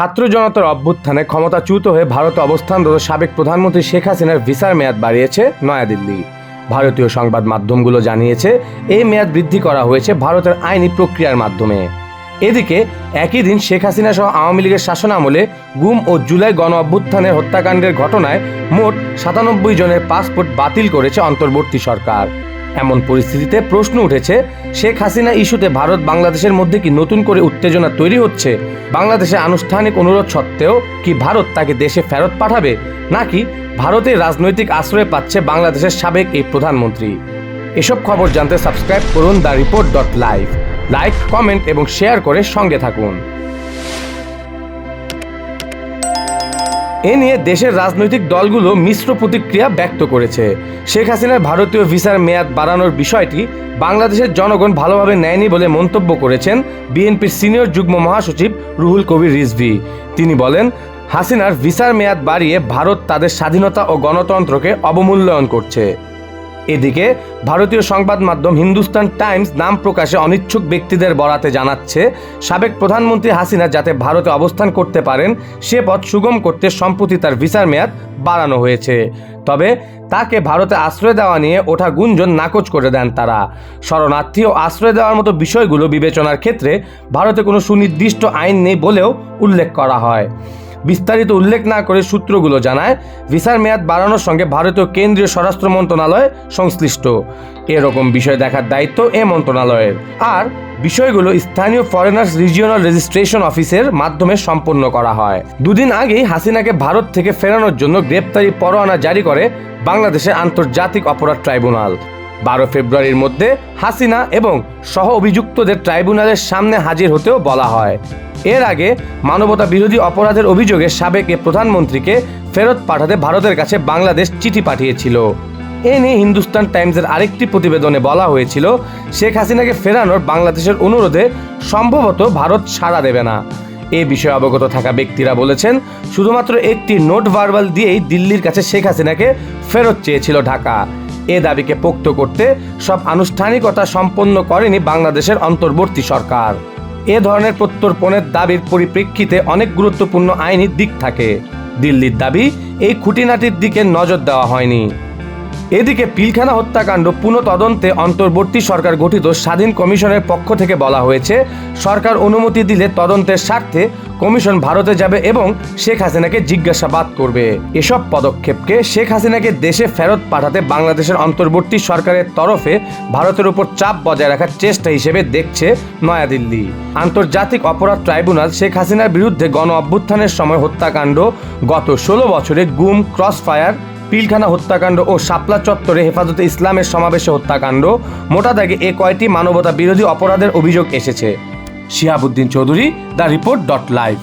ছাত্র জনতার অভ্যুত্থানে ক্ষমতাচ্যুত হয়ে ভারতে অবস্থানরত সাবেক প্রধানমন্ত্রী শেখ হাসিনার ভিসার মেয়াদ বাড়িয়েছে নয়াদিল্লি। ভারতীয় সংবাদ মাধ্যমগুলো জানিয়েছে, এই মেয়াদ বৃদ্ধি করা হয়েছে ভারতের আইনি প্রক্রিয়ার মাধ্যমে। এদিকে, একই দিন শেখ হাসিনা সহ আওয়ামী লীগের শাসনামলে গুম ও জুলাই গণ অভ্যুত্থানের হত্যাকাণ্ডের ঘটনায় মোট সাতানব্বই জনের পাসপোর্ট বাতিল করেছে অন্তর্বর্তী সরকার। এমন পরিস্থিতিতে প্রশ্ন উঠেছে, শেখ হাসিনা ইস্যুতে ভারত বাংলাদেশের মধ্যে কি নতুন করে উত্তেজনা তৈরি হচ্ছে? বাংলাদেশে আনুষ্ঠানিক অনুরোধ সত্ত্বেও কি ভারত তাকে দেশে ফেরত পাঠাবে? নাকি ভারতের রাজনৈতিক আশ্রয় পাচ্ছে বাংলাদেশের সাবেক এই প্রধানমন্ত্রী? এসব খবর জানতে সাবস্ক্রাইব করুন the report dot live. Like, comment এবং শেয়ার করে সঙ্গে থাকুন। এ নিয়ে দেশের রাজনৈতিক দলগুলো মিশ্র প্রতিক্রিয়া ব্যক্ত করেছে। শেখ হাসিনার ভারতীয় ভিসার মেয়াদ বাড়ানোর বিষয়টি বাংলাদেশের জনগণ ভালোভাবে নেয়নি বলে মন্তব্য করেছেন বিএনপির সিনিয়র যুগ্ম মহাসচিব রুহুল কবির রিজভি। তিনি বলেন, হাসিনার ভিসার মেয়াদ বাড়িয়ে ভারত তাদের স্বাধীনতা ও গণতন্ত্রকে অবমূল্যায়ন করছে। এদিকে ভারতীয় সংবাদ মাধ্যম হিন্দুস্তান টাইমস নাম প্রকাশে অনিচ্ছুক ব্যক্তিদের বরাতে জানাচ্ছে, সাবেক প্রধানমন্ত্রী হাসিনা যাতে ভারতে অবস্থান করতে পারেন, সে পথ সুগম করতে সম্প্রতি তার ভিসার মেয়াদ বাড়ানো হয়েছে। তবে তাকে ভারতে আশ্রয় দেওয়া নিয়ে ওঠা গুঞ্জন নাকচ করে দেন তারা। শরণার্থী ও আশ্রয় দেওয়ার মতো বিষয়গুলো বিবেচনার ক্ষেত্রে ভারতে কোনো সুনির্দিষ্ট আইন নেই বলেও উল্লেখ করা হয়। বিস্তারিত উল্লেখ না করে সূত্রগুলো জানায়, ভিসার মেয়াদ বাড়ানোর সঙ্গে ভারতীয় কেন্দ্রীয় স্বরাষ্ট্র মন্ত্রণালয় সংশ্লিষ্ট। এরকম বিষয় দেখার দায়িত্ব এ মন্ত্রণালয়ের। আর বিষয়গুলো স্থানীয় ফরেনার্স রিজিওনাল রেজিস্ট্রেশন অফিসের মাধ্যমে সম্পন্ন করা হয়। দুদিন আগেই হাসিনাকে ভারত থেকে ফেরানোর জন্য গ্রেপ্তারি পরোয়ানা জারি করে বাংলাদেশের আন্তর্জাতিক অপরাধ ট্রাইব্যুনাল। বারো ফেব্রুয়ারির মধ্যে হাসিনা এবং সহ অভিযুক্তদের ট্রাইব্যুনালের সামনে হাজির হতেও বলা হয়। এর আগে মানবতা বিরোধী অপরাধের অভিযোগে সাবেক প্রধানমন্ত্রীকে ফেরত পাঠাতে ভারতের কাছে বাংলাদেশ চিঠি পাঠিয়েছিল। এ নিয়ে হিন্দুস্তান টাইমসের আরেকটি প্রতিবেদনে বলা হয়েছিল, শেখ হাসিনাকে ফেরানোর বাংলাদেশের অনুরোধে সম্ভবত ভারত সাড়া দেবে না। এ বিষয়ে অবগত থাকা ব্যক্তিরা বলেছেন, শুধুমাত্র একটি নোট ভার্বাল দিয়েই দিল্লির কাছে শেখ হাসিনাকে ফেরত চেয়েছিল ঢাকা। এ দাবিকে পোক্ত করতে সব আনুষ্ঠানিকতা সম্পন্ন করেনি বাংলাদেশের অন্তর্বর্তী সরকার। এ ধরনের প্রত্যর্পণের দাবির পরিপ্রেক্ষিতে অনেক গুরুত্বপূর্ণ আইনি দিক থাকে। দিল্লির দাবি, এই খুঁটিনাটির দিকে নজর দেওয়া হয়নি। এদিকে পিলখানা হত্যাকাণ্ড পুনঃ তদন্তে অন্তর্বর্তী সরকার গঠিত স্বাধীন কমিশনের পক্ষ থেকে বলা হয়েছে, সরকার অনুমতি দিলে তদন্তের স্বার্থে কমিশন ভারতে যাবে এবং শেখ হাসিনাকে জিজ্ঞাসাবাদ করবে। এসব পদক্ষেপকে শেখ হাসিনাকে দেশে ফেরত পাঠাতে বাংলাদেশের অন্তর্বর্তী সরকারের তরফে ভারতের উপর চাপ বজায় রাখার চেষ্টা হিসেবে দেখছে নয়াদিল্লি। আন্তর্জাতিক অপরাধ ট্রাইব্যুনাল শেখ হাসিনার বিরুদ্ধে গণ অভ্যুত্থানের সময় হত্যাকাণ্ড গত ষোলো বছরে গুম, ক্রসফায়ার পিলখানা হত্যাকাণ্ড ও শাপলা চত্বরে হেফাজতে ইসলামের সমাবেশে হত্যাকাণ্ড। মোটা দাগে এ কয়টি মানবতা বিরোধী অপরাধের অভিযোগ এসেছে। Shihabuddin Chowdhury, the report dot live.